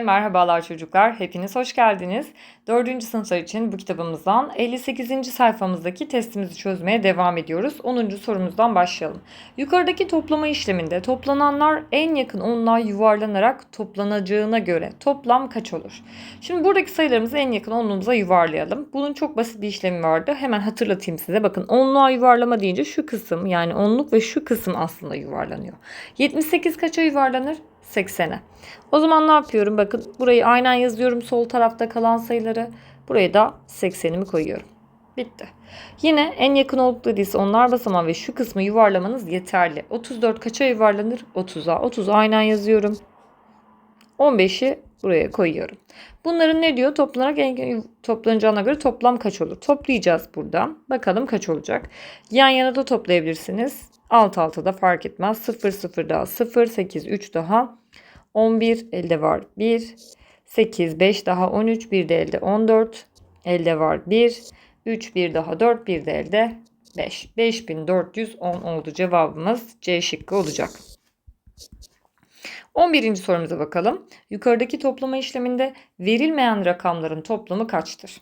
Merhabalar çocuklar, hepiniz hoş geldiniz. 4. sınıflar için bu kitabımızdan 58. sayfamızdaki testimizi çözmeye devam ediyoruz. 10. sorumuzdan başlayalım. Yukarıdaki toplama işleminde toplananlar en yakın onluğa yuvarlanarak toplanacağına göre toplam kaç olur? Şimdi buradaki sayılarımızı en yakın onluğumuza yuvarlayalım. Bunun çok basit bir işlemi vardı. Hemen hatırlatayım size. Bakın onluğa yuvarlama deyince şu kısım yani onluk ve şu kısım aslında yuvarlanıyor. 78 kaça yuvarlanır? 80'e. O zaman ne yapıyorum? Bakın burayı aynen yazıyorum sol tarafta kalan sayıları. Buraya da 80'imi koyuyorum. Bitti. Yine en yakın olduk dediyse onlar basamağı ve şu kısmı yuvarlamanız yeterli. 34 kaça yuvarlanır? 30'a. 30'a aynen yazıyorum. 15'i buraya koyuyorum. Bunların ne diyor? Toplanarak en toplanacağına göre toplam kaç olur? Toplayacağız burada. Bakalım kaç olacak. Yan yana da toplayabilirsiniz. Alt alta da fark etmez. 0 0 daha 0 8 3 daha 11 elde var 1 8 5 daha 13 bir de elde 14 elde var 1 3 bir daha 4 bir de elde 5 5410 oldu cevabımız C şıkkı olacak. 11. sorumuza bakalım. Yukarıdaki toplama işleminde verilmeyen rakamların toplamı kaçtır?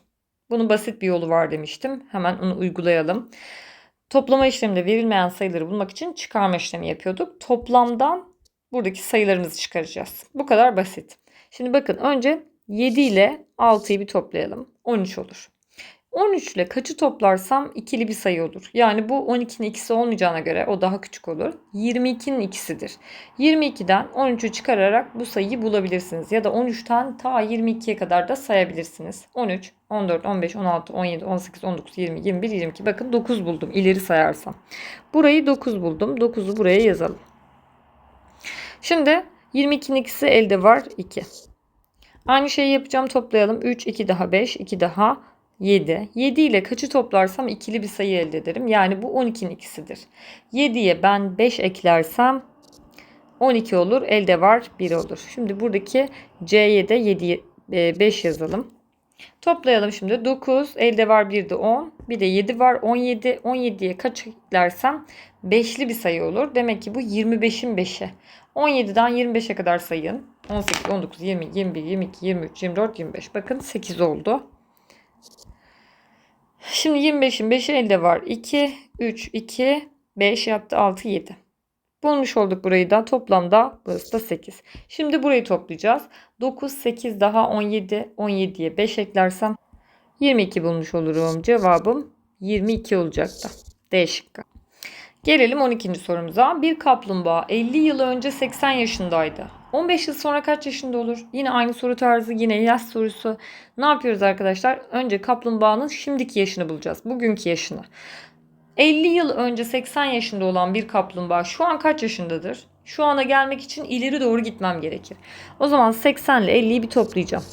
Bunun basit bir yolu var demiştim. Hemen onu uygulayalım. Toplama işleminde verilmeyen sayıları bulmak için çıkarma işlemi yapıyorduk. Toplamdan buradaki sayılarımızı çıkaracağız. Bu kadar basit. Şimdi bakın önce 7 ile 6'yı bir toplayalım. 13 olur. 13 ile kaçı toplarsam ikili bir sayı olur. Yani bu 12'nin ikisi olmayacağına göre o daha küçük olur. 22'nin ikisidir. 22'den 13'ü çıkararak bu sayıyı bulabilirsiniz. Ya da 13'ten ta 22'ye kadar da sayabilirsiniz. 13, 14, 15, 16, 17, 18, 19, 20, 21, 22. Bakın 9 buldum ileri sayarsam. Burayı 9 buldum. 9'u buraya yazalım. Şimdi 22'nin ikisi elde var 2. Aynı şeyi yapacağım toplayalım. 3, 2 daha 5, 2 daha 7. 7 ile kaçı toplarsam ikili bir sayı elde ederim. Yani bu 12'nin ikisidir. 7'ye ben 5 eklersem 12 olur. Elde var 1 olur. Şimdi buradaki C'ye de 7, 5 yazalım. Toplayalım şimdi. 9, elde var 1 de 10. Bir de 7 var. 17. 17'ye kaç eklersem 5'li bir sayı olur. Demek ki bu 25'in 5'i. 17'den 25'e kadar sayın. 18, 19, 20, 21, 22, 23, 24, 25. Bakın 8 oldu. Şimdi 25'in 5'i elde var. 2, 3, 2, 5 yaptı. 6, 7. Bulmuş olduk burayı da. Toplamda burası da 8. Şimdi burayı toplayacağız. 9, 8 daha 17. 17'ye 5 eklersem 22 bulmuş olurum. Cevabım 22 olacaktı. D şıkkı. Gelelim 12. sorumuza. Bir kaplumbağa 50 yıl önce 80 yaşındaydı. 15 yıl sonra kaç yaşında olur? Yine aynı soru tarzı, yine yaş sorusu. Ne yapıyoruz arkadaşlar? Önce kaplumbağanın şimdiki yaşını bulacağız. Bugünkü yaşını. 50 yıl önce 80 yaşında olan bir kaplumbağa şu an kaç yaşındadır? Şu ana gelmek için ileri doğru gitmem gerekir. O zaman 80 ile 50'yi bir toplayacağım.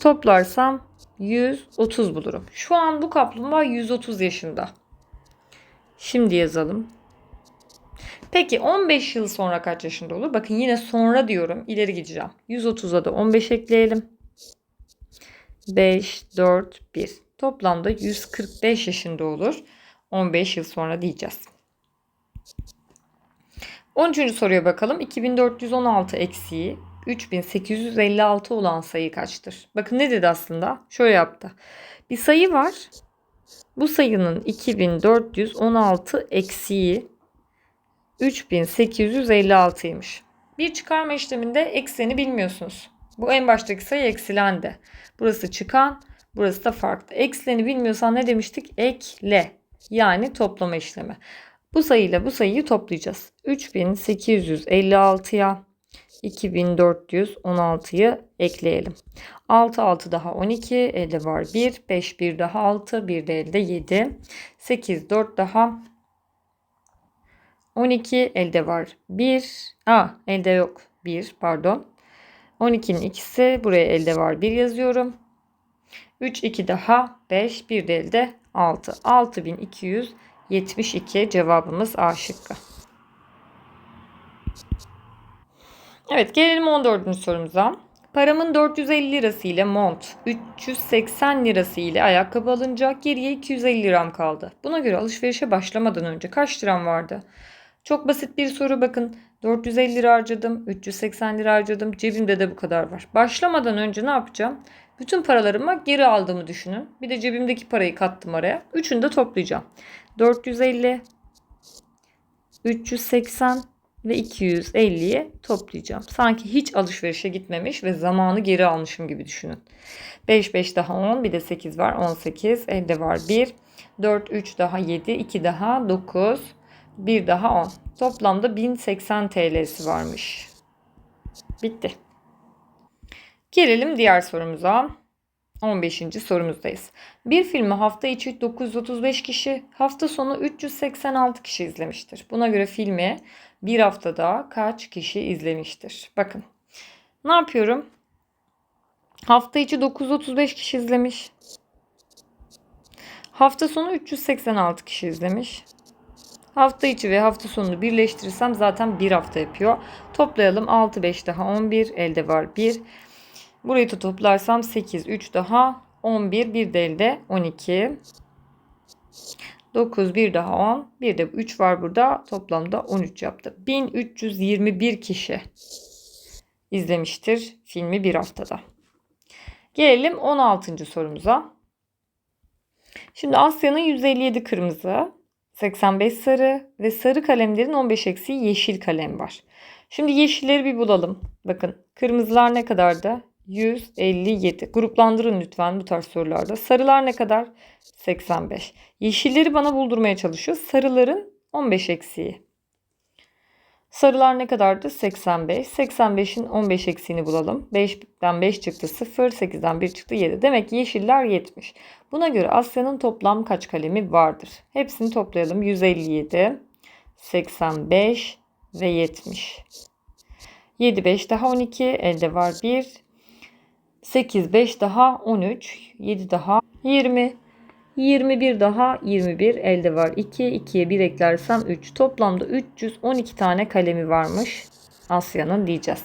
Toplarsam 130 bulurum. Şu an bu kaplumbağa 130 yaşında. Şimdi yazalım. Peki 15 yıl sonra kaç yaşında olur? Bakın yine sonra diyorum. İleri gideceğim. 130'a da 15 ekleyelim. 5, 4, 1. Toplamda 145 yaşında olur. 15 yıl sonra diyeceğiz. 13. soruya bakalım. 2416 eksiği 3856 olan sayı kaçtır? Bakın ne dedi aslında? Şöyle yaptı. Bir sayı var. Bu sayının 2416 eksiği 3856'ymış. Bir çıkarma işleminde ekseni bilmiyorsunuz. Bu en baştaki sayı eksilendi. Burası çıkan, burası da farklı. Eksileni bilmiyorsan ne demiştik? Ekle. Yani toplama işlemi. Bu sayıyla bu sayıyı toplayacağız. 3856'ya 2416'yı ekleyelim. 6 6 daha 12 elde var 1 5 1 daha 6 1 de elde 7 8 4 daha 12 elde var 1 a elde yok 1 pardon 12'nin ikisi buraya elde var 1 yazıyorum 3 2 daha 5 1 de elde 6 6272 cevabımız A şıkkı. Evet gelelim 14. sorumuza. Paramın 450 lirası ile mont, 380 lirası ile ayakkabı alınacak geriye 250 liram kaldı. Buna göre alışverişe başlamadan önce kaç liram vardı? Çok basit bir soru bakın. 450 lira harcadım. 380 lira harcadım. Cebimde de bu kadar var. Başlamadan önce ne yapacağım? Bütün paralarımı geri aldığımı düşünün. Bir de cebimdeki parayı kattım araya. Üçünü de toplayacağım. 450, 380 ve 250'yi toplayacağım. Sanki hiç alışverişe gitmemiş ve zamanı geri almışım gibi düşünün. 5 5 daha 10 bir de 8 var 18 elde var 1 4 3 daha 7 2 daha 9 1 daha 10 toplamda 1080 TL'si varmış. Bitti. Gelelim diğer sorumuza. 15. sorumuzdayız. Bir filmi hafta içi 935 kişi, hafta sonu 386 kişi izlemiştir. Buna göre filmi bir haftada kaç kişi izlemiştir? Bakın. Ne yapıyorum? Hafta içi 935 kişi izlemiş. Hafta sonu 386 kişi izlemiş. Hafta içi ve hafta sonunu birleştirirsem zaten bir hafta yapıyor. Toplayalım 6 5 daha 11 elde var 1. Burayı da toplarsam 8 3 daha 11 bir de elde 12. 9 bir daha 10 bir de 3 var burada toplamda 13 yaptı. 1321 kişi izlemiştir filmi bir haftada. Gelelim 16. sorumuza. Şimdi Asya'nın 157 kırmızı, 85 sarı ve sarı kalemlerin 15 eksiği yeşil kalem var. Şimdi yeşilleri bir bulalım. Bakın kırmızılar ne kadardı? 157. Gruplandırın lütfen bu tarz sorularda. Sarılar ne kadar? 85. Yeşilleri bana buldurmaya çalışıyor. Sarıların 15 eksiği. Sarılar ne kadardı? 85. 85'in 15 eksiğini bulalım. 5'ten 5 çıktı 0. 8'den 1 çıktı 7. Demek ki yeşiller 70. Buna göre Asya'nın toplam kaç kalemi vardır? Hepsini toplayalım. 157, 85 ve 70. 7, 5 daha 12. Elde var 1. 8, 5 daha 13. 7 daha 20. 21 daha 21 elde var 2. 2'ye 1 eklersem 3. Toplamda 312 tane kalemi varmış Asya'nın diyeceğiz.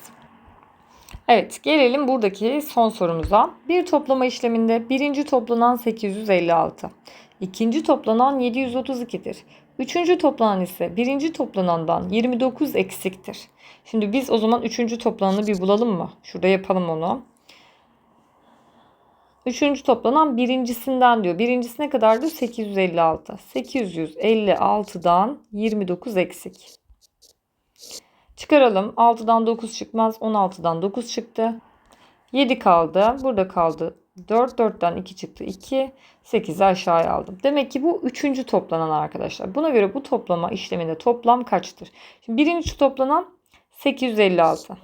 Evet gelelim buradaki son sorumuza. Bir toplama işleminde birinci toplanan 856. ikinci toplanan 732'dir. Üçüncü toplanan ise birinci toplanandan 29 eksiktir. Şimdi biz o zaman üçüncü toplananı bir bulalım mı? Şurada yapalım onu. Üçüncü toplanan birincisinden diyor. Birincisi ne kadardı? 856. 856'dan 29 eksik. Çıkaralım. 6'dan 9 çıkmaz. 16'dan 9 çıktı. 7 kaldı. Burada kaldı. 4. 4'ten 2 çıktı. 2. 8'i aşağıya aldım. Demek ki bu üçüncü toplanan arkadaşlar. Buna göre bu toplama işleminde toplam kaçtır? Şimdi birinci toplanan 856.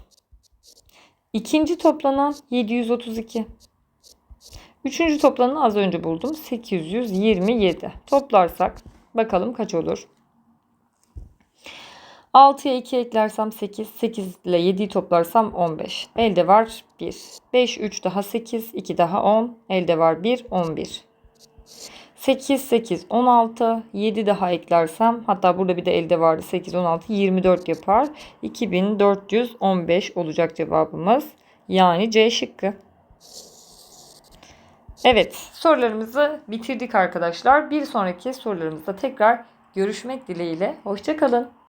İkinci toplanan 732. Üçüncü toplamını az önce buldum. 827. Toplarsak bakalım kaç olur? 6'ya 2 eklersem 8. 8 ile 7'yi toplarsam 15. Elde var 1. 5, 3 daha 8. 2 daha 10. Elde var 1. 11. 8, 8, 16. 7 daha eklersem hatta burada bir de elde vardı 8, 16, 24 yapar. 2415 olacak cevabımız. Yani C şıkkı. Evet sorularımızı bitirdik arkadaşlar. Bir sonraki sorularımızda tekrar görüşmek dileğiyle. Hoşçakalın.